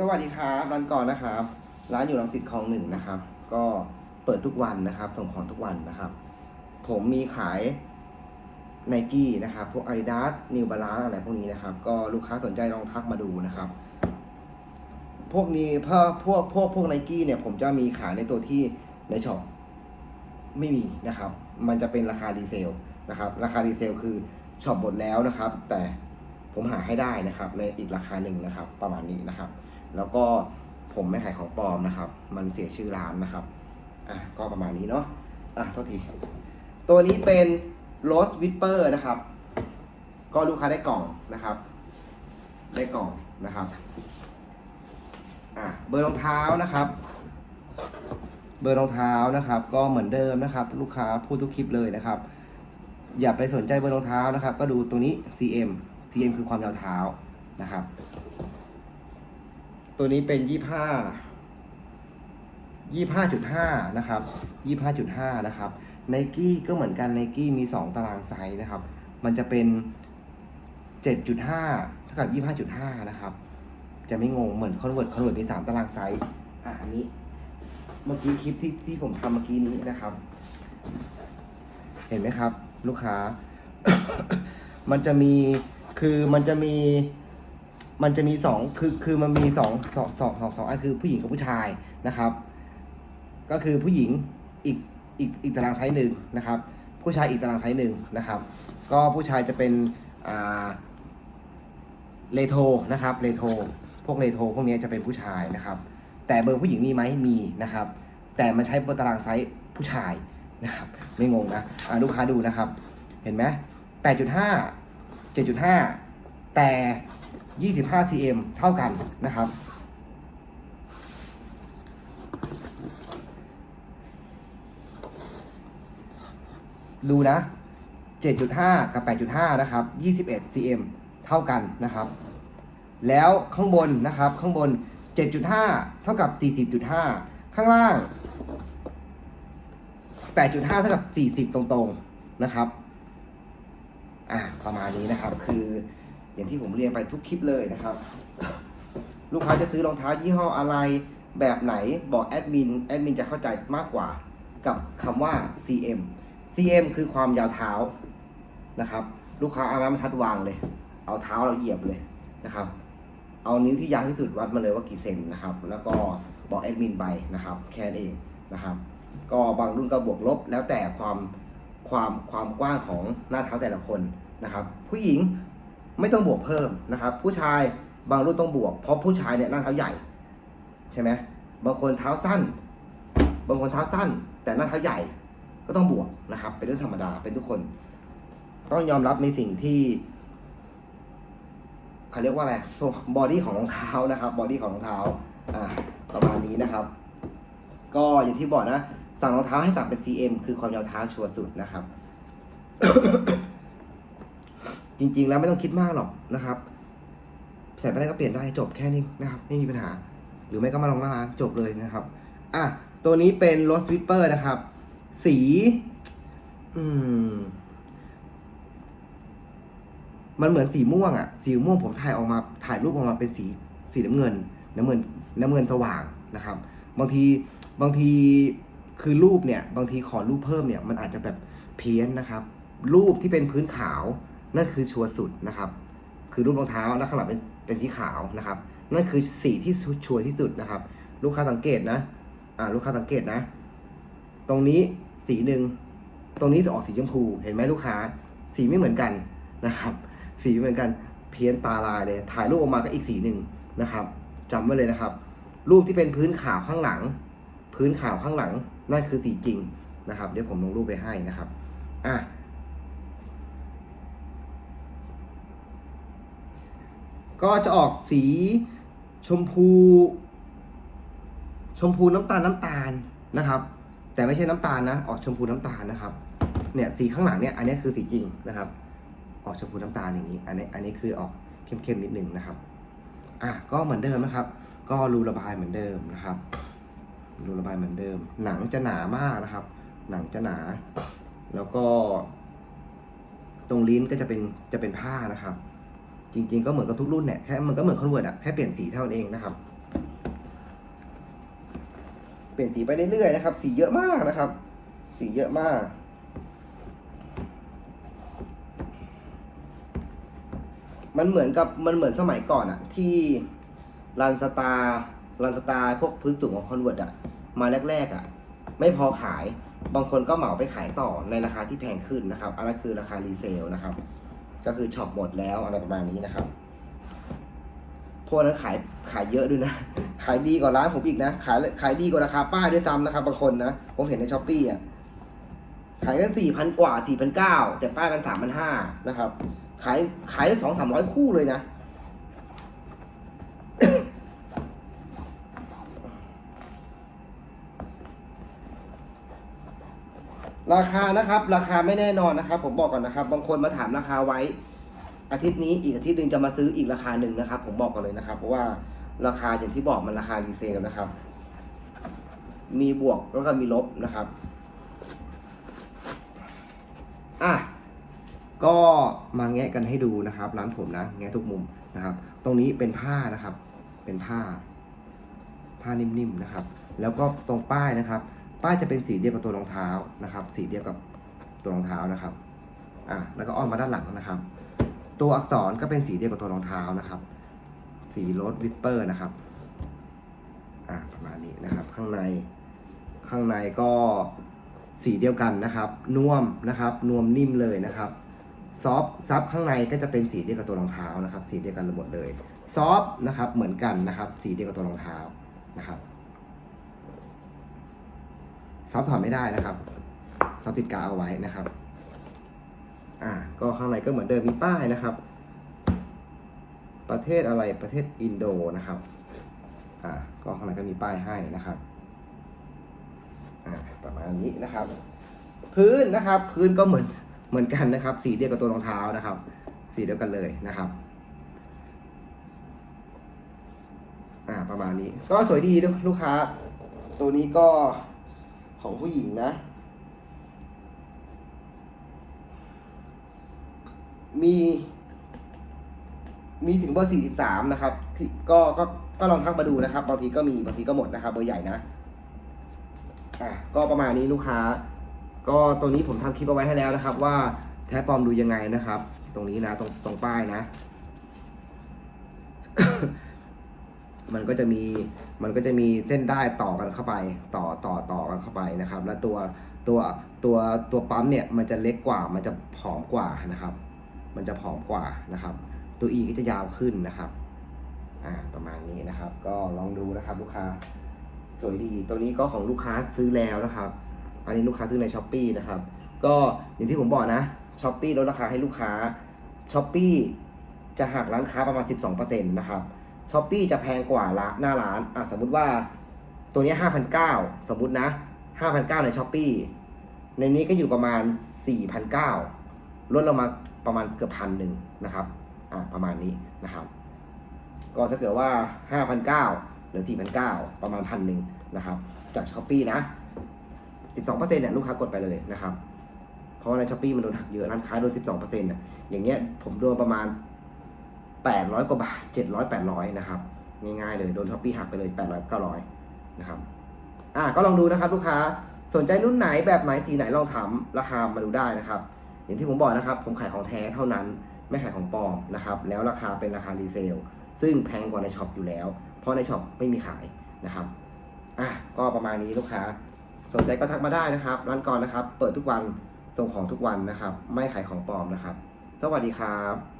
สวัสดีครับร้านก่อนนะครับ ร้านอยู่รังสิตคลองหนึ่งนะครับ ก็เปิดทุกวันนะครับ ส่งของทุกวันนะครับ ผมมีขายไนกี้นะครับ พวก Adidas New Balance อะไรพวกนี้นะครับ ก็ลูกค้าสนใจลองทักมาดูนะครับ พวกนี้พวกพวกพวกพวกไนกี้เนี่ย ผมจะมีขายในตัวที่ในช็อปไม่มีนะครับ มันจะเป็นราคาดีเซลนะครับ ราคาดีเซลคือช็อปหมดแล้วนะครับ แต่ผมหาให้ได้นะครับ ในอีกราคาหนึ่งนะครับ ประมาณนี้นะครับ แล้วก็ผมไม่ขายของปลอมนะครับ มันเสียชื่อร้านนะครับอะก็ประมาณนี้เนาะอะโทษที ตัวนี้เป็น Rose Whisper นะครับ ก็ลูกค้าได้กล่องนะครับ ได้กล่องนะครับอะเบอร์รองเท้านะครับ เบอร์รองเท้านะครับ ก็เหมือนเดิมนะครับ ลูกค้าพูดทุกคลิปเลยนะครับ อย่าไปสนใจเบอร์รองเท้านะครับ ก็ดูตรงนี้ CM CM คือความยาวเท้านะครับ ตัวนี้เป็นยี่ห้ายี่ห้าจุดห้านะครับยี่ห้าจุดห้านะครับไนกี้ก็เหมือนกันไนกี้มีสองตารางไซส์นะครับ มันจะเป็นเจ็ดจุดห้าเท่ากับยี่ห้าจุดห้านะครับ จะไม่งงเหมือนคอนเวิร์ตคอนเวิร์ตมีสามตารางไซส์อะอันนี้ เมื่อกี้คลิปที่ที่ผมทำเมื่อกี้นี้นะครับ เห็นไหมครับ ลูกค้า มันจะมีคือมันจะมี มันจะมีสองคือคือมันมีสองสองสองสองสองอันคือผู้หญิงกับผู้ชายนะครับ ก็คือผู้หญิงอีกอีกอีกตารางไซส์หนึ่งนะครับ ผู้ชายอีกตารางไซส์หนึ่งนะครับ ก็ผู้ชายจะเป็นอ่าเลโทนะครับเลโทพวกเลโทพวกนี้จะเป็นผู้ชายนะครับ แต่เบอร์ผู้หญิงมีไหมมีนะครับ แต่มันใช้บนตารางไซส์ผู้ชายนะครับ ไม่งงนะอ่าลูกค้าดูนะครับ เห็นไหม8.5 7.5แต่ 25 cm เท่ากันนะครับ ดูนะ 7.5 กับ 8.5 นะครับ 21 cm เท่ากันนะครับ แล้วข้างบนนะครับ ข้างบน 7.5 เท่ากับ 40.5 ข้างล่าง 8.5 เท่ากับ 40 ตรงๆ นะครับ อ่า ประมาณนี้นะครับ คือ อย่างที่ผมเรียนไปทุกคลิปเลยนะครับ ลูกค้าจะซื้อรองเท้ายี่ห้ออะไรแบบไหนบอกแอดมินแอดมินจะเข้าใจมากกว่ากับคำว่า CM CM คือความยาวเท้านะครับ ลูกค้าเอาไม้บรรทัดวางเลย เอาเท้าเราเหยียบเลยนะครับ เอานิ้วที่ยาวที่สุดวัดมาเลยว่ากี่เซนนะครับ แล้วก็บอกแอดมินไปนะครับ แค่นั้นเองนะครับ ก็บางรุ่นก็บวกลบแล้วแต่ความความความกว้างของหน้าเท้าแต่ละคนนะครับ ผู้หญิง ไม่ต้องบวกเพิ่มนะครับ ผู้ชายบางรุ่นต้องบวก เพราะผู้ชายเนี่ยหน้าเท้าใหญ่ ใช่ไหมบางคนเท้าสั้น บางคนเท้าสั้น แต่หน้าเท้าใหญ่ก็ต้องบวกนะครับ เป็นเรื่องธรรมดาเป็นทุกคน ต้องยอมรับในสิ่งที่เขาเรียกว่าอะไรบอดี้ของรองเท้านะครับบอดี้ของรองเท้าอ่าประมาณนี้นะครับ ก็อย่างที่บอกนะ สั่งรองเท้าให้สั่งเป็น CM คือความยาวเท้าชัวร์สุดนะครับ จริง ๆ แล้วไม่ต้องคิดมากหรอกนะครับ ใส่ไปได้ก็เปลี่ยนได้จบแค่นี้นะครับ ไม่มีปัญหา หรือไม่ก็มาลองหน้าร้านจบเลยนะครับ อะ ตัวนี้เป็น Rose Whisper นะครับ สี อืม มันเหมือนสีม่วงอะสีม่วงผมถ่ายออกมาถ่ายรูปออกมาเป็นสีสีน้ำเงิน น้ำเงิน น้ำเงินสว่างนะครับ บางทีบางทีคือรูปเนี่ย บางทีขอรูปเพิ่มเนี่ย มันอาจจะแบบเพี้ยนนะครับ รูปที่เป็นพื้นขาว นั่นคือชัวร์สุดนะครับ คือรูปรองเท้าแล้วข้างหลังเป็นเป็นสีขาวนะครับ นั่นคือสีที่ชัวร์ที่สุดนะครับ ลูกค้าสังเกตนะอ่าลูกค้าสังเกตนะ ตรงนี้สีหนึ่งตรงนี้จะออกสีชมพู เห็นไหมลูกค้า สีไม่เหมือนกันนะครับ สีไม่เหมือนกันเพี้ยนตาลายเลย ถ่ายรูปออกมาก็อีกสีหนึ่งนะครับจำไว้เลยนะครับ รูปที่เป็นพื้นขาวข้างหลัง พื้นขาวข้างหลังนั่นคือสีจริงนะครับ เดี๋ยวผมลงรูปไปให้นะครับ อะ ก็จะออกสีชมพู ชมพูน้ำตาลน้ำตาลนะครับ แต่ไม่ใช่น้ำตาลนะ ออกชมพูน้ำตาลนะครับ เนี่ยสีข้างหลังเนี่ยอันนี้คือสีจริงนะครับ ออกชมพูน้ำตาลอย่างนี้ อันนี้อันนี้คือออกเข้มๆนิดนึงนะครับ อะก็เหมือนเดิมนะครับ ก็รูระบายเหมือนเดิมนะครับ รูระบายเหมือนเดิม หนังจะหนามากนะครับ หนังจะหนา แล้วก็ ตรงลิ้นก็จะเป็นจะเป็นผ้านะครับ จริง ๆ ก็เหมือนกับทุกรุ่นเนี่ยแค่มันก็เหมือนคอนเวิร์ตอะแค่เปลี่ยนสีเท่านั้นเองนะครับ เปลี่ยนสีไปเรื่อยๆนะครับ สีเยอะมากนะครับ สีเยอะมาก มันเหมือนกับมันเหมือนสมัยก่อนอะที่รันสตาร์รันสตาร์พวกพื้นสูงของคอนเวิร์ตอะมาแรกๆอะไม่พอขายบางคนก็เหมาไปขายต่อในราคาที่แพงขึ้นนะครับอันนั้นคือราคารีเซลนะครับ ก็คือช็อปหมดแล้วอะไรประมาณนี้นะครับพวกนั้นขายขายเยอะด้วยนะ ขายดีกว่าร้านผมอีกนะ ขายขายดีกว่าราคาป้ายด้วยซ้ำนะครับบางคนนะ ผมเห็นในช้อปปี้อะ ขายกันสี่พันกว่าสี่พันเก้าแต่ป้ายกันสามพันห้านะครับ ขายขายได้สองสามร้อยคู่เลยนะ ราคานะครับ ราคาไม่แน่นอนนะครับ ผมบอกก่อนนะครับ บางคนมาถามราคาไว้ อาทิตย์นี้อีกอาทิตย์หนึ่งจะมาซื้ออีกราคาหนึ่งนะครับ ผมบอกก่อนเลยนะครับ เพราะว่าราคาอย่างที่บอกมันราคารีเซลนะครับ มีบวกแล้วก็มีลบนะครับอะก็มาแงะกันให้ดูนะครับ ร้านผมนะ แงะทุกมุมนะครับ ตรงนี้เป็นผ้านะครับ เป็นผ้า ผ้านิ่มๆนะครับ แล้วก็ตรงป้ายนะครับ ป้ายจะเป็นสีเดียวกับตัวรองเท้านะครับ สีเดียวกับตัวรองเท้านะครับอะแล้วก็อ้อมมาด้านหลังนะครับ ตัวอักษรก็เป็นสีเดียวกับตัวรองเท้านะครับ สีรสวิสเปอร์นะครับอะประมาณนี้นะครับ ข้างในข้างในก็สีเดียวกันนะครับนุ่มนะครับนวมนิ่มเลยนะครับซอฟซับข้างในก็จะเป็นสีเดียวกับตัวรองเท้านะครับ สีเดียวกันหมดเลยซอฟนะครับเหมือนกันนะครับ สีเดียวกับตัวรองเท้านะครับ ซอฟถอดไม่ได้นะครับซอฟติดกาวเอาไว้นะครับ อ่า ก็ข้างในก็เหมือนเดิมมีป้ายนะครับ ประเทศอะไรประเทศอินโดนะครับ อ่า ก็ข้างในก็มีป้ายให้นะครับ อ่า ประมาณนี้นะครับ พื้นนะครับ พื้นก็เหมือนเหมือนกันนะครับ สีเดียวกับตัวรองเท้านะครับ สีเดียวกันเลยนะครับอ่าประมาณนี้ก็สวยดีลูกค้า ตัวนี้ก็ ของผู้หญิงนะ มีมีถึงเบอร์สี่สิบสามนะครับ ที่ก็ก็ก็ลองทักมาดูนะครับ บางทีก็มีบางทีก็หมดนะครับ เบอร์ใหญ่นะ อะก็ประมาณนี้ลูกค้า ก็ตรงนี้ผมทำคลิปเอาไว้ให้แล้วนะครับ ว่าแท้ปลอมดูยังไงนะครับ ตรงนี้นะ ตรงตรงป้ายนะ มันก็จะมีมันก็จะมีเส้นได้ต่อกันเข้าไป ต่อต่อต่อกันเข้าไปนะครับ แล้วตัวตัวตัวตัวปั๊มเนี่ยมันจะเล็กกว่ามันจะผอมกว่านะครับ มันจะผอมกว่านะครับ ตัว E ก็จะยาวขึ้นนะครับอ่าประมาณนี้นะครับ ก็ลองดูนะครับลูกค้าสวยดีตัวนี้ก็ของลูกค้าซื้อแล้วนะครับ อันนี้ลูกค้าซื้อในช้อปปีนะครับ ก็อย่างที่ผมบอกนะช้อปปีลดราคาให้ลูกค้าช้อปปีจะหักร้านค้าประมาณ 12%นะครับ ช้อปปีจะแพงกว่าร้านหน้าร้านอะสมมุติว่าตัวนี้5,900สมมุตินะ5,900ในช้อปปีในนี้ก็อยู่ประมาณ4,900ลดลงมาประมาณเกือบพันหนึ่งนะครับอะประมาณนี้นะครับ ก็ถ้าเกิดว่า5,900หรือ4,900ประมาณพันหนึ่งนะครับ จากช้อปปีนะ12%เปอร์เซ็นี่ยลูกค้ากดไปเลยนะครับ เพราะว่าในช้อปปีมันโดนหักเยอะร้านค้าโดน12%น่ะอย่างเงี้ยผมโดนประมาณ 800 กว่าบาท 700 800 นะครับ ง่ายๆเลย โดนช้อปปี้หักไปเลย 800 900 นะครับ อะก็ลองดูนะครับลูกค้า สนใจรุ่นไหนแบบไหนสีไหนลองถามราคามาดูได้นะครับ อย่างที่ผมบอกนะครับ ผมขายของแท้เท่านั้น ไม่ขายของปลอมนะครับ แล้วราคาเป็นราคารีเซล ซึ่งแพงกว่าในช็อปอยู่แล้ว เพราะในช็อปไม่มีขายนะครับ อะ ก็ประมาณนี้ลูกค้า สนใจก็ทักมาได้นะครับร้านก่อนนะครับ เปิดทุกวัน ส่งของทุกวันนะครับ ไม่ขายของปลอมนะครับ สวัสดีครับ